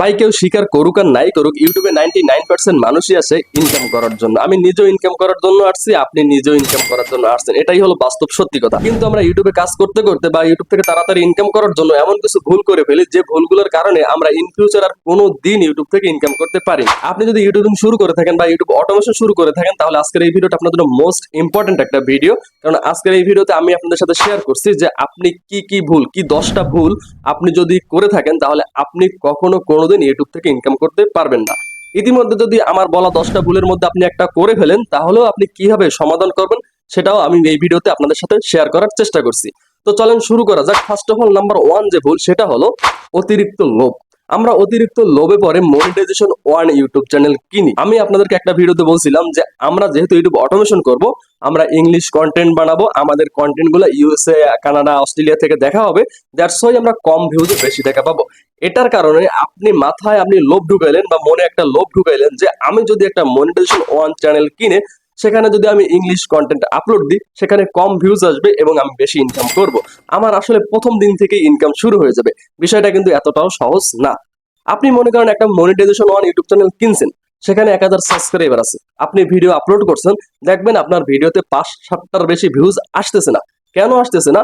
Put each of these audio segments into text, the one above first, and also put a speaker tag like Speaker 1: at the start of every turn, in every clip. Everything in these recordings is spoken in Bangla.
Speaker 1: ভাই, কেউ স্বীকার করুক আর নাই করুক, ইউটিউবে নাইনটি নাইন পার্সেন্ট মানুষই আছে ইনকাম করার জন্য। আমি নিজেও ইনকাম করার জন্য আসছি, আপনি নিজেও ইনকাম করার জন্য আসছেন। এটাই হলো বাস্তব সত্যি কথা। কিন্তু আমরা ইউটিউবে কাজ করতে করতে বা ইউটিউব থেকে তাড়াতাড়ি ইনকাম করার জন্য এমন কিছু ভুল করে ফেলি, যে ভুলগুলোর কারণে আমরা ইন ফিউচার আর কোনো দিন ইউটিউব থেকে ইনকাম করতে পারি আপনি যদি ইউটিউবিং শুরু করে থাকেন বা ইউটিউব অটোমেশন শুরু করে থাকেন, তাহলে আজকের এই ভিডিওটা আপনার জন্য মোস্ট ইম্পর্টেন্ট একটা ভিডিও কারণ আজকের এই ভিডিওতে আমি আপনাদের সাথে শেয়ার করছি যে আপনি কি কি ভুল, কি দশটা ভুল আপনি যদি করে থাকেন, তাহলে আপনি কখনো কোনোদিন ইউটিউব থেকে ইনকাম করতে পারবেন না। ইতিমধ্যে যদি আমার বলা দশটা ভুলের মধ্যে আপনি একটা করে ফেলেন, তাহলেও আপনি কীভাবে সমাধান করবেন সেটাও আমি এই ভিডিওতে আপনাদের সাথে শেয়ার করার চেষ্টা করছি। তো চলেন শুরু করা যাক। First of all number one যে ভুল, সেটা হলো অতিরিক্ত লোভ। আমরা অতিরিক্ত লোভে পরে মনিটাইজেশন ওয়ান ইউটিউব চ্যানেল কিনি। আমি আপনাদেরকে একটা ভিডিওতে বলছিলাম যে আমরা যেহেতু ইউটিউব অটোমেশন করব, আমরা ইংলিশ কন্টেন্ট বানাবো, আমাদের কন্টেন্টগুলো ইউএসএ কানাডা অস্ট্রেলিয়া থেকে দেখা হবে দ্যাটস সই আমরা কম ভিউজে বেশি টাকা পাবো। এটার কারণে আপনি মাথায় আপনি লোভ ঢুকাইলেন বা মনে একটা লোভ ঢুকাইলেন যে আমি যদি একটা মনিটাইজেশন ওয়ান চ্যানেল কিনে সেখানে যদি আমি ইংলিশ কন্টেন্ট আপলোড দিই, সেখানে কম ভিউজ আসবে এবং আমি বেশি ইনকাম করব। আমার আসলে প্রথম দিন থেকে ইনকাম শুরু হয়ে যাবে। বিষয়টা কিন্তু এতটাও সহজ না। আপনি মনে করেন একটা মনিটাইজেশন ওয়ান ইউটিউব চ্যানেল কিনছেন, সেখানে এক হাজার সাবস্ক্রাইবার আছে। আপনি ভিডিও আপলোড করছেন, দেখবেন আপনার ভিডিওতে পাঁচ সাতটার বেশি ভিউজ আসতেছে না। কেন আসতেছে না?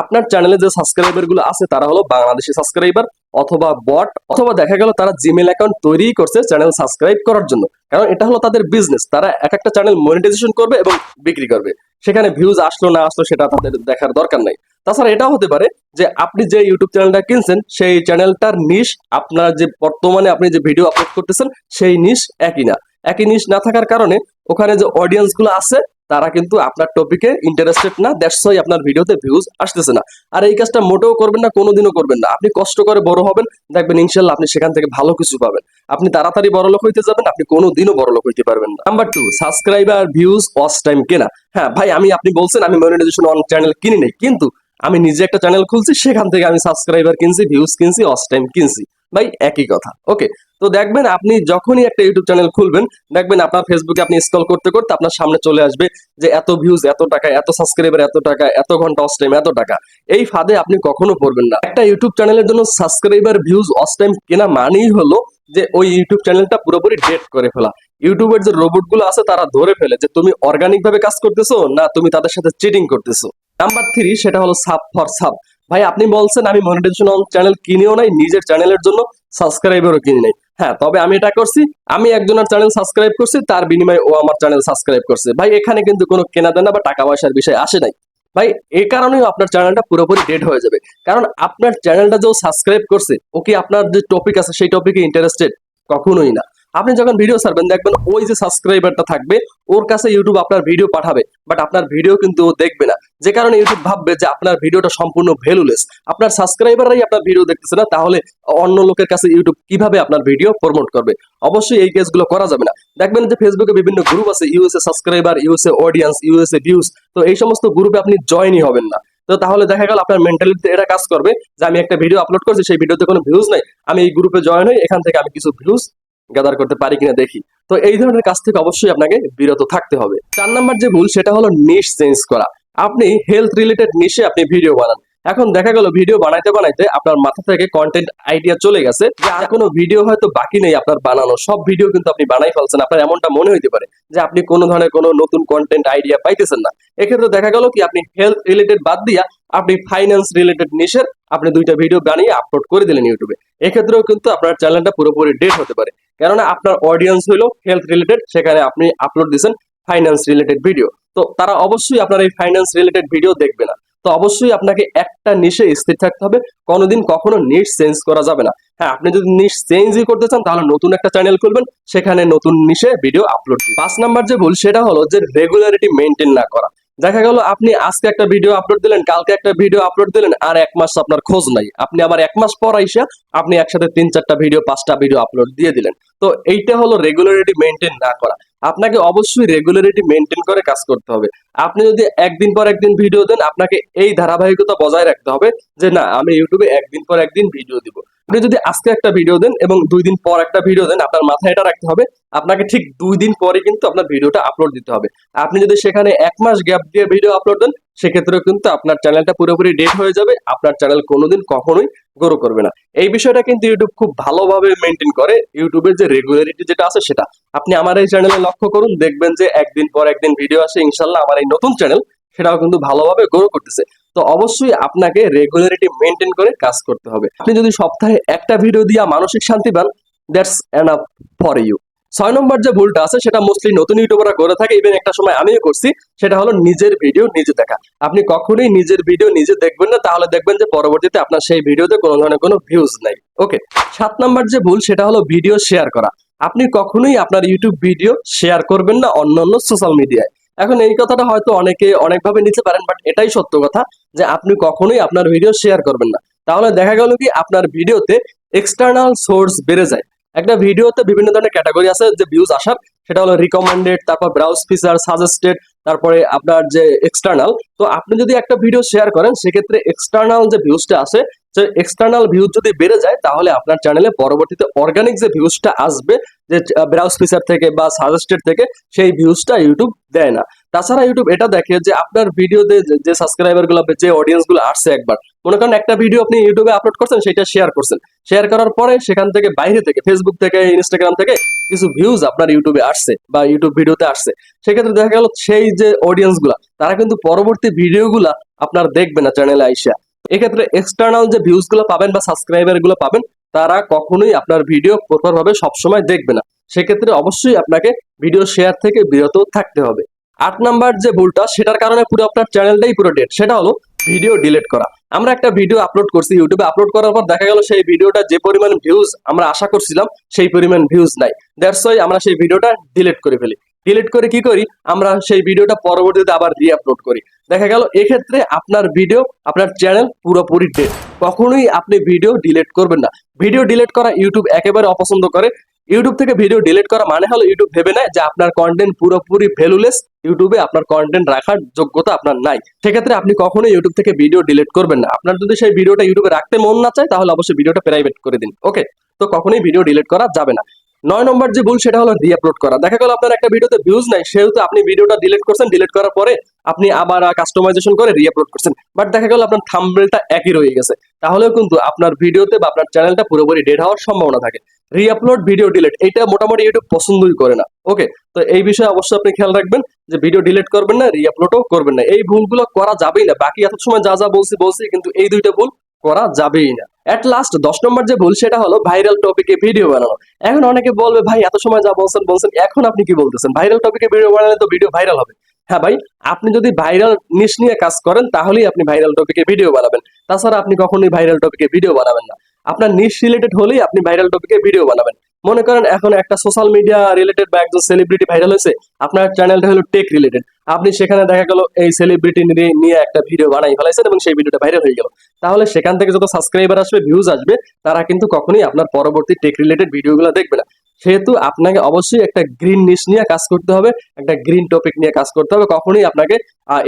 Speaker 1: আপনার চ্যানেলে যে সাবস্ক্রাইবারগুলো আছে, তারা হলো বাংলাদেশি সাবস্ক্রাইবার অথবা বট অথবা দেখা গেল তারা জিমেল অ্যাকাউন্ট তৈরি করছে চ্যানেল সাবস্ক্রাইব করার জন্য। কারণ এটা হলো তাদের বিজনেস তারা এক একটা চ্যানেল মনিটাইজেশন করবে এবং বিক্রি করবে। সেখানে ভিউজ আসলো, না আসলো, সেটা তাদের দেখার দরকার নাই। তাছাড়া এটাও হতে পারে যে আপনি যে ইউটিউব চ্যানেলটা কিনছেন, সেই চ্যানেলটার নিশ আপনার যে বর্তমানে আপনি যে ভিডিও আপলোড করতেছেন, সেই নিশ একই না। একই নিশ না থাকার কারণে ওখানে যে অডিয়েন্সগুলো আছে তারা কিন্তু আপনার টপিকে ইন্টারেস্টেড না দ্যাটস আপনার ভিডিওতে ভিউজ আসতেছে না। আর এই কাজটা মোটেও করবেন না, কোনোদিনও করবেন না। আপনি কষ্ট করে বড় হবেন, দেখবেন ইনশাল্লাহ আপনি সেখান থেকে ভালো কিছু পাবেন। আপনি তাড়াতাড়ি বড় লোক হইতে যাবেন, আপনি কোনোদিনও বড় লোক হইতে পারবেন না। Number two subscriber views watch time কেনা। হ্যাঁ ভাই, আমি, আপনি বলছেন আমি মনিটাইজেশন অন চ্যানেল কিনি নাই, কিন্তু আমি নিজে একটা চ্যানেল খুলছি, সেখান থেকে আমি সাবস্ক্রাইবার কিনছি ভিউজ কিনছি ওয়াচ টাইম কিনছি। ভাই, একই কথা। ওকে তো দেখবেন আপনি যখনই একটা ইউটিউব চ্যানেল খুলবেন, দেখবেন আপনার ফেসবুকে আপনি স্ক্রল করতে করতে আপনার সামনে চলে আসবে যে এত ভিউজ এত টাকা, এত সাবস্ক্রাইবার এত টাকা, এত ঘণ্টা ওয়াচ টাইম এত টাকা। এই ফাঁদে আপনি কখনো পড়বেন না। একটা ইউটিউব চ্যানেলের জন্য সাবস্ক্রাইবার ভিউজ ওয়াচ টাইম কেনা মানেই হলো যে ওই ইউটিউব চ্যানেলটা পুরোপুরি ডেট করে ফেলা। ইউটিউবের যে রোবটগুলো আছে, তারা ধরে ফেলে যে তুমি অর্গানিক ভাবে কাজ করতেছো না তুমি তাদের সাথে চিটিং করতেছো। নাম্বার থ্রি সেটা হলো সাব ফর সাব ভাই, আপনি বলছেন আমি মনিটাইজেশন চ্যানেল কিনেও নাই, নিজের চ্যানেলের জন্য সাবস্ক্রাইবারও কিনে নাই। হ্যাঁ তবে আমি এটা করছি, আমি একজনের চ্যানেল সাবস্ক্রাইব করছি, তার বিনিময়ে ও আমার চ্যানেল সাবস্ক্রাইব করছে। ভাই, এখানে কিন্তু কোনো কেনা দেনা বা টাকা পয়সার বিষয় আসে নাই। ভাই এই কারণেও আপনার চ্যানেলটা পুরোপুরি ডেড হয়ে যাবে। কারণ আপনার চ্যানেলটা যে সাবস্ক্রাইব করছে, ও কি আপনার যে টপিক আছে, সেই টপিকে ইন্টারেস্টেড কখনোই না। আপনি যখন ভিডিও ছাড়বেন, দেখবেন ওই যে সাবস্ক্রাইবারটা থাকবে, ওর কাছে ইউটিউব আপনার ভিডিও পাঠাবে বাট আপনার ভিডিও কিন্তু ও দেখবে না। যে কারণে ইউটিউব ভাববে যে আপনার ভিডিওটা সম্পূর্ণ ভ্যালুলেস আপনার সাবস্ক্রাইবাররাই আপনার ভিডিও দেখতেছে না, তাহলে অন্য লোকের কাছে ইউটিউব কীভাবে আপনার ভিডিও প্রমোট করবে? অবশ্যই এই কেসগুলো করা যাবে না। দেখবেন যে ফেসবুকে বিভিন্ন গ্রুপ আছে USA subscriber USA audience USA views তো এই সমস্ত গ্রুপে আপনি জয়েনই হবেন না। তো তাহলে দেখা গেল আপনার মেন্টালিটিতে এটা কাজ করবে, যে আমি একটা ভিডিও আপলোড করছি, সেই ভিডিওতে কোনো ভিউজ নাই, আমি এই গ্রুপে জয়েন হই, এখান থেকে আমি কিছু ভিউজ গ্যাদার করতে পারি কিনা দেখি। তো এই ধরনের কাজ থেকে অবশ্যই আপনাকে বিরত থাকতে হবে। চার নাম্বার যে ভুল, সেটা হলো নিশ চেঞ্জ করা। আপনি হেলথ রিলেটেড নিশে আপনি ভিডিও বানান। এখন দেখা গেল ভিডিও বানাইতে বানাইতে আপনার মাথা থেকে কন্টেন্ট আইডিয়া চলে গেছে যে আর কোনো ভিডিও হয়তো বাকি নেই আপনার বানানো সব ভিডিও কিন্তু আপনি বানাই ফেলছেন। আপনার এমনটা মনে হইতে পারে যে আপনি কোনো ধরনের কোনো নতুন কন্টেন্ট আইডিয়া পাইতেছেন না। এক্ষেত্রে দেখা গেল কি, আপনি হেলথ রিলেটেড বাদ দিয়া আপনি ফাইন্যান্স রিলেটেড নিশের আপনি দুইটা ভিডিও বানিয়ে আপলোড করে দিলেন ইউটিউবে এক্ষেত্রেও কিন্তু আপনার চ্যানেলটা পুরোপুরি ডেট হতে পারে। কেননা আপনার অডিয়েন্স হলো হেলথ রিলেটেড সেখানে আপনি আপলোড দিয়েছেন ফাইন্যান্স রিলেটেড ভিডিও তো তারা অবশ্যই আপনার এই ফাইন্যান্স রিলেটেড ভিডিও দেখবে না। তো অবশ্যই আপনাকে একটা নিশে স্থির থাকতে হবে, কোনোদিন কখনো নিশ চেঞ্জ করা যাবে না। হ্যাঁ আপনি যদি নিশ চেঞ্জই করতে চান, তাহলে নতুন একটা চ্যানেল খুলবেন, সেখানে নতুন নিশে ভিডিও আপলোড পাঁচ নাম্বার যে ভুল, সেটা হলো যে রেগুলারিটি মেনটেন না করা। দেখা গেল আপনি আজকে একটা ভিডিও আপলোড দিলেন, কালকে একটা ভিডিও আপলোড দিলেন, আর এক মাস আপনার খোঁজ নাই। আপনি আবার এক মাস পর আইসা আপনি একসাথে তিন চারটা ভিডিও পাঁচটা ভিডিও আপলোড দিয়ে দিলেন। তো এইটা হলো রেগুলারিটি মেনটেন না করা। আপনাকে অবশ্যই রেগুলারিটি মেনটেন করে কাজ করতে হবে। আপনি যদি একদিন পর একদিন ভিডিও দেন, আপনাকে এই ধারাবাহিকতা বজায় রাখতে হবে যে, না, আমি ইউটিউবে একদিন পর একদিন ভিডিও দিব। আপনি যদি আজকে একটা ভিডিও দেন এবং দুই দিন পর একটা ভিডিও দেন, আপনার মাথায় এটা রাখতে হবে, আপনাকে ঠিক দুই দিন পরে কিন্তু আপনার ভিডিওটা আপলোড দিতে হবে। আপনি যদি সেখানে এক মাস গ্যাপ দিয়ে ভিডিও আপলোড দেন, সেক্ষেত্রেও কিন্তু আপনার চ্যানেলটা পুরোপুরি ডেট হয়ে যাবে, আপনার চ্যানেল কোনোদিন কখনোই গ্রো করবে না। এই বিষয়টা কিন্তু ইউটিউব খুব ভালোভাবে মেনটেন করে ইউটিউবের যে রেগুলারিটি যেটা আছে সেটা। আপনি আমার এই চ্যানেলে লক্ষ্য করুন, দেখবেন যে একদিন পর একদিন ভিডিও আসে, ইনশাল্লাহ আমার এই নতুন চ্যানেল সেটাও কিন্তু ভালোভাবে গ্রো করতেছে। তো অবশ্যই আপনাকে রেগুলারিটি মেনটেন করে কাজ করতে হবে। আপনি যদি সপ্তাহে একটা ভিডিও দিয়ে মানসিক শান্তি পান দ্যাটস এনাফ ফর ইউ ছয় নম্বর যে ভুলটা আছে, সেটা মোস্টলি নতুন ইউটিউবাররা করে থাকে। ইভেন একটা সময় আমিও করছি, সেটা হলো নিজের ভিডিও নিজে দেখা। আপনি কখনোই নিজের ভিডিও নিজে দেখবেন না, তাহলে দেখবেন যে পরবর্তীতে আপনার সেই ভিডিওতে কোনো ধরনের কোনো ভিউজ নাই। ওকে সাত নম্বর যে ভুল, সেটা হলো ভিডিও শেয়ার করা। আপনি কখনোই আপনার ইউটিউব ভিডিও শেয়ার করবেন না অন্য অন্য সোশ্যাল মিডিয়ায় এখন এই কথাটা হয়তো অনেকে অনেকভাবে নিতে পারেন বাট এটাই সত্য কথা যে আপনি কখনোই আপনার ভিডিও শেয়ার করবেন না। তাহলে দেখা গেল কি, আপনার ভিডিওতে এক্সটার্নাল সোর্স বেড়ে যায়। একটা ভিডিওতে বিভিন্ন ধরনের ক্যাটাগরি আছে, যে ভিউজ আসার, সেটা হলো রিকমেন্ডেড তারপর ব্রাউজ ফিচার সাজেস্টেড তারপরে আপনার যে এক্সটার্নাল তো আপনি যদি একটা ভিডিও শেয়ার করেন, সেক্ষেত্রে এক্সটার্নাল যে ভিউজটা আসে সে এক্সটার্নাল ভিউজ যদি বেড়ে যায়, তাহলে আপনার চ্যানেলে পরবর্তীতে অর্গানিক যে ভিউজটা আসবে যে ব্রাউজ ফিচার থেকে বা সাজেস্টেড থেকে সেই ভিউজটা ইউটিউব দেয় না। তাছাড়া ইউটিউব এটা দেখে যে, আপনার ভিডিওতে যে- যে সাবস্ক্রাইবারগুলো, যে অডিয়েন্সগুলো আসছে একবার, মনে করেন একটা ভিডিও আপনি ইউটিউবে আপলোড করছেন, সেটা শেয়ার করছেন। শেয়ার করার পরে সেখান থেকে বাইরে থেকে ফেসবুক থেকে ইনস্টাগ্রাম থেকে কিছু ভিউজ আপনার ইউটিউবে আসছে বা ইউটিউব ভিডিওতে আসছে। সেক্ষেত্রে দেখা গেল সেই যে অডিয়েন্সগুলা, তারা কিন্তু পরবর্তী ভিডিও গুলা আপনার দেখবে না চ্যানেলে আইসা। এক্ষেত্রে এক্সটার্নাল যে ভিউজগুলো পাবেন বা সাবস্ক্রাইবারগুলো পাবেন তারা কখনোই আপনার ভিডিও ভাবে সবসময় দেখবে না। সেক্ষেত্রে অবশ্যই আপনাকে ভিডিও শেয়ার থেকে বিরত থাকতে হবে। আট নাম্বার যে ভুলটা, সেটার কারণে পুরো আপনার চ্যানেলটাই পুরো ডেট সেটা হলো ভিডিও ডিলিট করা। আমরা একটা ভিডিও আপলোড করছি ইউটিউবে আপলোড করার পর দেখা গেল সেই ভিডিওটা যে পরিমাণ ভিউজ আমরা আশা করছিলাম, সেই পরিমাণ ভিউজ নাই। দ্যাটস ওয়াই আমরা সেই ভিডিওটা ডিলিট করে ফেলি। ডিলিট করে কি করি? আমরা সেই ভিডিওটা পরবর্তীতে আবার রি আপলোড করি। দেখা গেল, এক্ষেত্রে আপনার ভিডিও আপনার চ্যানেল পুরোপুরি ডেট কখনোই আপনি ভিডিও ডিলিট করবেন না। ভিডিও ডিলিট করা ইউটিউব একেবারে অপছন্দ করে। ইউটিউব থেকে ভিডিও ডিলিট করা মানে হলো ইউটিউব ভেবে নেয় যে আপনার কন্টেন্ট পুরোপুরি ভ্যালুলেস ইউটিউবে আপনার কন্টেন্ট রাখার যোগ্যতা আপনার নাই। সেক্ষেত্রে আপনি কখনোই ইউটিউব থেকে ভিডিও ডিলিট করবেন না। আপনার যদি সেই ভিডিওটা ইউটিউবে রাখতে মন না চায়, তাহলে অবশ্যই ভিডিওটা প্রাইভেট করে দিন। ওকে তো কখনোই ভিডিও ডিলিট করা যাবে না। নয় নম্বর যে ভুল, সেটা হলো রিআপলোড করা। দেখা গেল আপনার একটা ভিডিওতে ভিউজ নাই, সেহেতু আপনি ভিডিওটা ডিলিট করছেন ডিলিট করার পরে আপনি আবার কাস্টমাইজেশন করে রিআপলোড করছেন। বাট দেখা গেল আপনার থাম্বেলটা একই রয়ে গেছে। তাহলেও কিন্তু আপনার ভিডিওতে বা আপনার চ্যানেলটা পুরোপুরি ডেড হওয়ার সম্ভাবনা থাকে। রিআপলোড ভিডিও ডিলিট এটা মোটামুটি ইউটিউব পছন্দই করে না। ওকে তো এই বিষয়ে অবশ্যই আপনি খেয়াল রাখবেন যে ভিডিও ডিলিট করবেন না রিআপলোডও করবেন না। এই ভুলগুলো করা যাবেই না। বাকি এত সময় যা যা বলছি বলছি, কিন্তু এই দুইটা ভুল করা যাবেই না। এট লাস্ট দশ নম্বর যে ভুল, সেটা হলো ভাইরাল টপিকে ভিডিও বানানো। এখন অনেকে বলবে, ভাই, এত সময় যা বলছেন বলছেন, এখন আপনি কি বলতেছেন? ভাইরাল টপিকে ভিডিও বানালে তো ভিডিও ভাইরাল হবে। হ্যাঁ ভাই, আপনি যদি ভাইরাল নিশ নিয়ে কাজ করেন, তাহলেই আপনি ভাইরাল টপিকে ভিডিও বানাবেন। তাছাড়া আপনি কখনোই ভাইরাল টপিকে ভিডিও বানাবেন না। আপনার নিশ রিলেটেড হলেই আপনি ভাইরাল টপিকে ভিডিও বানাবেন। মনে করেন এখন একটা সোশ্যাল মিডিয়া রিলেটেড বা একজন সেলিব্রিটি ভাইরাল হয়েছে, আপনার চ্যানেলটা হলো টেক রিলেটেড আপনি সেখানে দেখা গেল এই সেলিব্রিটি নিয়ে একটা ভিডিও বানাই ফেলাইছেন এবং সেই ভিডিওটা ভাইরাল হয়ে গেল। তাহলে সেখান থেকে যত সাবস্ক্রাইবার আসবে ভিউজ আসবে, তারা কিন্তু কখনোই আপনার পরবর্তী টেক রিলেটেড ভিডিওগুলো দেখবে না। সেহেতু আপনাকে অবশ্যই একটা গ্রিন নিশ নিয়ে কাজ করতে হবে, একটা গ্রিন টপিক নিয়ে কাজ করতে হবে। কখনোই আপনাকে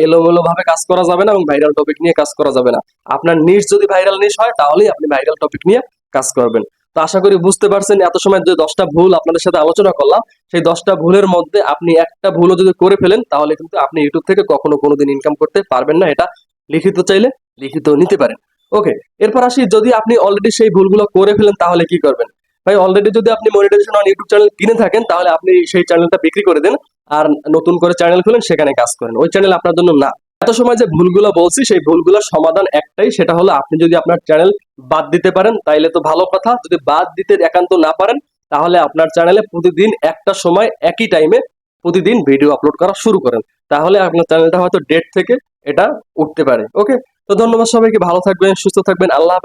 Speaker 1: এলোমেলো ভাবে কাজ করা যাবে না এবং ভাইরাল টপিক নিয়ে কাজ করা যাবে না। আপনার নিশ যদি ভাইরাল নিশ হয়, তাহলেই আপনি ভাইরাল টপিক নিয়ে কাজ করবেন। তো আশা করি বুঝতে পারছেন, এত সময় যে দশটা ভুল আপনাদের সাথে আলোচনা করলাম, সেই দশটা ভুলের মধ্যে আপনি একটা ভুলও যদি করে ফেলেন, তাহলে কিন্তু আপনি ইউটিউব থেকে কখনো কোনোদিন ইনকাম করতে পারবেন না, এটা লিখিত চাইলে লিখিত নিতে পারেন। ওকে এরপর আসি, যদি আপনি অলরেডি সেই ভুলগুলো করে ফেলেন, তাহলে কি করবেন? ভাই অলরেডি যদি আপনি মনিটাইজেশন অন ইউটিউব চ্যানেল কিনে থাকেন, তাহলে আপনি সেই চ্যানেলটা বিক্রি করে দেন, আর নতুন করে চ্যানেল খুলেন, সেখানে কাজ করেন। ওই চ্যানেল আপনার জন্য না। এত সময় যে ভুলগুলো বলছি, সেই ভুলগুলোর সমাধান একটাই, সেটা হলো আপনি যদি আপনার চ্যানেল বাদ দিতে পারেন, তাইলে তো ভালো কথা। যদি বাদ দিতে একান্ত না পারেন, তাহলে আপনার চ্যানেলে প্রতিদিন একটা সময়, একই টাইমে প্রতিদিন ভিডিও আপলোড করা শুরু করেন। তাহলে আপনার চ্যানেলটা হয়তো ডেট থেকে এটা উঠতে পারে। ওকে তো ধন্যবাদ সবাইকে। ভালো থাকবেন, সুস্থ থাকবেন। আল্লাহ হাফেজ।